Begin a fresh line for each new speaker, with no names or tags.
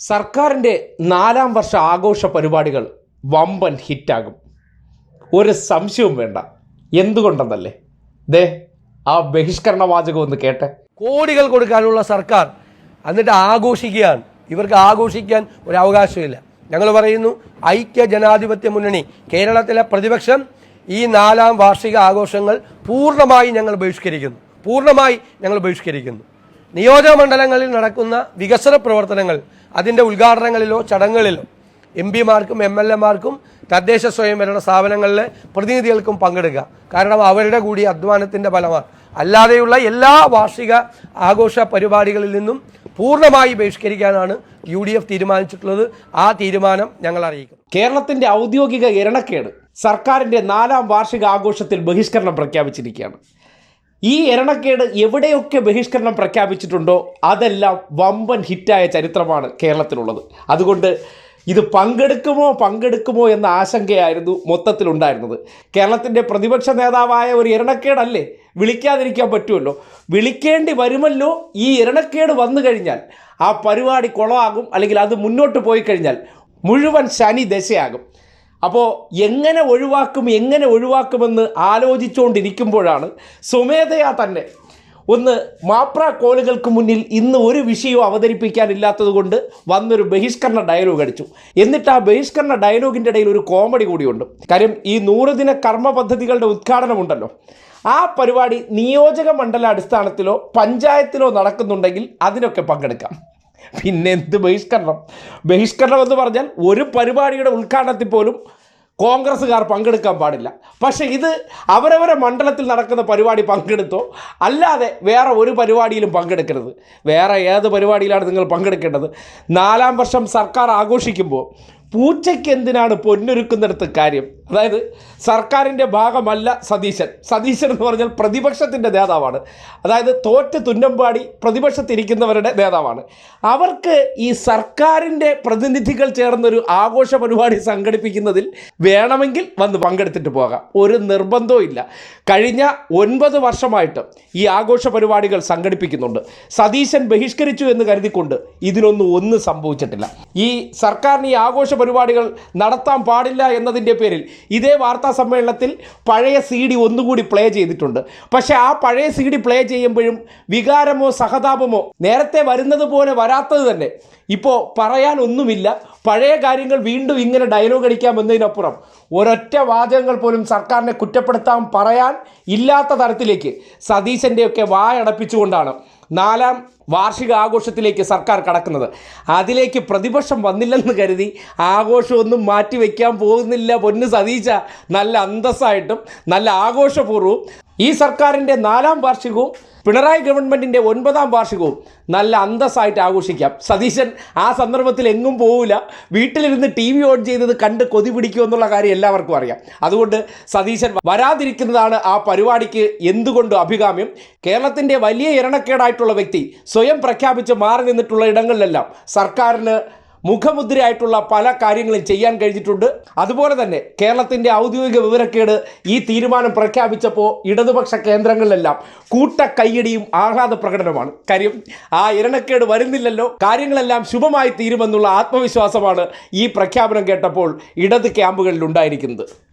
സർക്കാരിന്റെ നാലാം വർഷ ആഘോഷ പരിപാടികൾ വമ്പൻ ഹിറ്റാകും. ഒരു സംശയവും വേണ്ട. എന്തുകൊണ്ടെന്നല്ലേ? ദേ ആ ബഹിഷ്കരണ വാചകം ഒന്ന് കേട്ടെ.
കോടികൾ കൊടുക്കാനുള്ള സർക്കാർ എന്നിട്ട് ആഘോഷിക്കുകയാണ് ഇവർക്ക് ആഘോഷിക്കാൻ ഒരു അവകാശമില്ല. ഞങ്ങൾ പറയുന്നു ഐക്യ ജനാധിപത്യ മുന്നണി കേരളത്തിലെ പ്രതിപക്ഷം ഈ നാലാം വാർഷിക ആഘോഷങ്ങൾ പൂർണമായി ഞങ്ങൾ ബഹിഷ്കരിക്കുന്നു. പൂർണമായി ഞങ്ങൾ ബഹിഷ്കരിക്കുന്നു. നിയോജക മണ്ഡലങ്ങളിൽ നടക്കുന്ന വികസന പ്രവർത്തനങ്ങൾ അതിന്റെ ഉദ്ഘാടനങ്ങളിലോ ചടങ്ങുകളിലോ എം പിമാർക്കും എം എൽ എമാർക്കും തദ്ദേശ സ്വയംഭരണ സ്ഥാപനങ്ങളിലെ പ്രതിനിധികൾക്കും പങ്കെടുക്കുക. കാരണം അവരുടെ കൂടി അധ്വാനത്തിന്റെ ഫലമാണ്. അല്ലാതെയുള്ള എല്ലാ വാർഷിക ആഘോഷ പരിപാടികളിൽ നിന്നും പൂർണമായി ബഹിഷ്കരിക്കാനാണ് യു ഡി എഫ് തീരുമാനിച്ചിട്ടുള്ളത്. ആ തീരുമാനം ഞങ്ങൾ അറിയിക്കും.
കേരളത്തിന്റെ ഔദ്യോഗിക ഇരണക്കേട് സർക്കാരിന്റെ നാലാം വാർഷിക ആഘോഷത്തിൽ ബഹിഷ്കരണം പ്രഖ്യാപിച്ചിരിക്കുകയാണ്. ഈ എരണക്കേട് എവിടെയൊക്കെ ബഹിഷ്കരണം പ്രഖ്യാപിച്ചിട്ടുണ്ടോ അതെല്ലാം വമ്പൻ ഹിറ്റായ ചരിത്രമാണ് കേരളത്തിലുള്ളത്. അതുകൊണ്ട് ഇത് പങ്കെടുക്കുമോ പങ്കെടുക്കുമോ എന്ന ആശങ്കയായിരുന്നു മൊത്തത്തിലുണ്ടായിരുന്നത്. കേരളത്തിന്റെ പ്രതിപക്ഷ നേതാവായ ഒരു എരണക്കേടല്ലേ? വിളിക്കാതിരിക്കാൻ പറ്റുമല്ലോ. വിളിക്കേണ്ടി വരുമല്ലോ ഈ എരണക്കേട് വന്നു കഴിഞ്ഞാൽ. ആ പരിപാടി കുളമാകും അല്ലെങ്കിൽ അത് മുന്നോട്ട് പോയി കഴിഞ്ഞാൽ മുഴുവൻ ശനി ദശയാകും. അപ്പോൾ എങ്ങനെ ഒഴിവാക്കും എങ്ങനെ ഒഴിവാക്കുമെന്ന് ആലോചിച്ചുകൊണ്ടിരിക്കുമ്പോഴാണ് സ്വമേധയാ തന്നെ ഒന്ന് മാപ്ര കോലുകൾക്ക് മുന്നിൽ ഇന്ന് ഒരു വിഷയവും അവതരിപ്പിക്കാനില്ലാത്തത് കൊണ്ട് വന്നൊരു ബഹിഷ്കരണ ഡയലോഗ് അടിച്ചു. എന്നിട്ട് ആ ബഹിഷ്കരണ ഡയലോഗിന്റെ ഇടയിൽ ഒരു കോമഡി കൂടിയുണ്ട്. കാര്യം ഈ നൂറ് ദിന കർമ്മ പദ്ധതികളുടെ ഉദ്ഘാടനമുണ്ടല്ലോ. ആ പരിപാടി നിയോജക മണ്ഡല അടിസ്ഥാനത്തിലോ പഞ്ചായത്തിലോ നടക്കുന്നുണ്ടെങ്കിൽ അതിനൊക്കെ പങ്കെടുക്കാം. പിന്നെ എന്ത് ബഹിഷ്കരണം? ബഹിഷ്കരണം എന്ന് പറഞ്ഞാൽ ഒരു പരിപാടിയുടെ ഉദ്ഘാടനത്തിൽ പോലും കോൺഗ്രസ്സുകാർ പങ്കെടുക്കാൻ പാടില്ല. പക്ഷേ ഇത് അവരവരെ മണ്ഡലത്തിൽ നടക്കുന്ന പരിപാടി പങ്കെടുത്തോ അല്ലാതെ വേറെ ഒരു പരിപാടിയിലും പങ്കെടുക്കരുത്. വേറെ ഏത് പരിപാടിയിലാണ് നിങ്ങൾ പങ്കെടുക്കേണ്ടത്? നാലാം വർഷം സർക്കാർ ആഘോഷിക്കുമ്പോൾ പൂച്ചയ്ക്ക് എന്തിനാണ് പൊന്നൊരുക്കുന്നിടത്ത് കാര്യം? അതായത് സർക്കാരിന്റെ ഭാഗമല്ല സതീശൻ. സതീശൻ എന്ന് പറഞ്ഞാൽ പ്രതിപക്ഷത്തിന്റെ നേതാവാണ്. അതായത് തോറ്റ് തുന്നമ്പാടി പ്രതിപക്ഷത്തിരിക്കുന്നവരുടെ നേതാവാണ്. അവർക്ക് ഈ സർക്കാരിന്റെ പ്രതിനിധികൾ ചേർന്നൊരു ആഘോഷ പരിപാടി സംഘടിപ്പിക്കുന്നതിൽ വേണമെങ്കിൽ വന്ന് പങ്കെടുത്തിട്ട് പോകാം. ഒരു നിർബന്ധവും ഇല്ല. കഴിഞ്ഞ ഒൻപത് വർഷമായിട്ട് ഈ ആഘോഷ പരിപാടികൾ സംഘടിപ്പിക്കുന്നുണ്ട്. സതീശൻ ബഹിഷ്കരിച്ചു എന്ന് കരുതിക്കൊണ്ട് ഇതിനൊന്നും ഒന്നും സംഭവിച്ചിട്ടില്ല. ഈ സർക്കാരിന് ഈ ആഘോഷ പരിപാടികൾ നടത്താൻ പാടില്ല എന്നതിന്റെ പേരിൽ ഇതേ വാർത്താ സമ്മേളനത്തിൽ പഴയ സി ഡി ഒന്നുകൂടി പ്ലേ ചെയ്തിട്ടുണ്ട്. പക്ഷേ ആ പഴയ സി ഡി പ്ലേ ചെയ്യുമ്പോഴും വികാരമോ സഹതാപമോ നേരത്തെ വരുന്നത് പോലെ വരാത്തത് തന്നെ. ഇപ്പോൾ പറയാൻ ഒന്നുമില്ല. പഴയ കാര്യങ്ങൾ വീണ്ടും ഇങ്ങനെ ഡയലോഗ് അടിക്കാമെന്നതിനപ്പുറം ഒരൊറ്റ വാചകങ്ങൾ പോലും സർക്കാരിനെ കുറ്റപ്പെടുത്താൻ പറയാൻ ഇല്ലാത്ത തരത്തിലേക്ക് സതീശന്റെയൊക്കെ വായടപ്പിച്ചുകൊണ്ടാണ്. നാലാം വാർഷിക ആഘോഷത്തിലേക്ക് സർക്കാർ കടക്കുന്നത്. അതിലേക്ക് പ്രതിപക്ഷം വന്നില്ലെന്ന് കരുതി ആഘോഷമൊന്നും മാറ്റിവെക്കാൻ പോകുന്നില്ല പൊന്ന് സതീച്ച നല്ല അന്തസ്സായിട്ടും നല്ല ആഘോഷപൂർവവും ഈ സർക്കാരിന്റെ നാലാം വാർഷികവും പിണറായി ഗവൺമെന്റിന്റെ ഒൻപതാം വാർഷികവും നല്ല അന്തസ്സായിട്ട് ആഘോഷിക്കാം. സതീശൻ ആ സന്ദർഭത്തിൽ എങ്ങും പോവില്ല വീട്ടിലിരുന്ന് ടി വി ഓൺ ചെയ്തത് കണ്ട് കൊതി പിടിക്കും എന്നുള്ള കാര്യം എല്ലാവർക്കും അറിയാം. അതുകൊണ്ട് സതീശൻ വരാതിരിക്കുന്നതാണ് ആ പരിപാടിക്ക് എന്തുകൊണ്ട് അഭികാമ്യം. കേരളത്തിന്റെ വലിയ ഇരണക്കേടായിട്ടുള്ള വ്യക്തി സ്വയം പ്രഖ്യാപിച്ച് മാറി നിന്നിട്ടുള്ള ഇടങ്ങളിലെല്ലാം സർക്കാരിന് മുഖമുദ്രയായിട്ടുള്ള പല കാര്യങ്ങളും ചെയ്യാൻ കഴിഞ്ഞിട്ടുണ്ട്. അതുപോലെ തന്നെ കേരളത്തിന്റെ ഔദ്യോഗിക വിവരക്കേട് ഈ തീരുമാനം പ്രഖ്യാപിച്ചപ്പോൾ ഇടതുപക്ഷ കേന്ദ്രങ്ങളിലെല്ലാം കൂട്ട കൈയടിയും ആഹ്ലാദ പ്രകടനമാണ്. കാര്യം ആ ഇരണക്കേട് വരുന്നില്ലല്ലോ. കാര്യങ്ങളെല്ലാം ശുഭമായി തീരുമെന്നുള്ള ആത്മവിശ്വാസമാണ് ഈ പ്രഖ്യാപനം കേട്ടപ്പോൾ ഇടത് ക്യാമ്പുകളിൽ ഉണ്ടായിരിക്കുന്നത്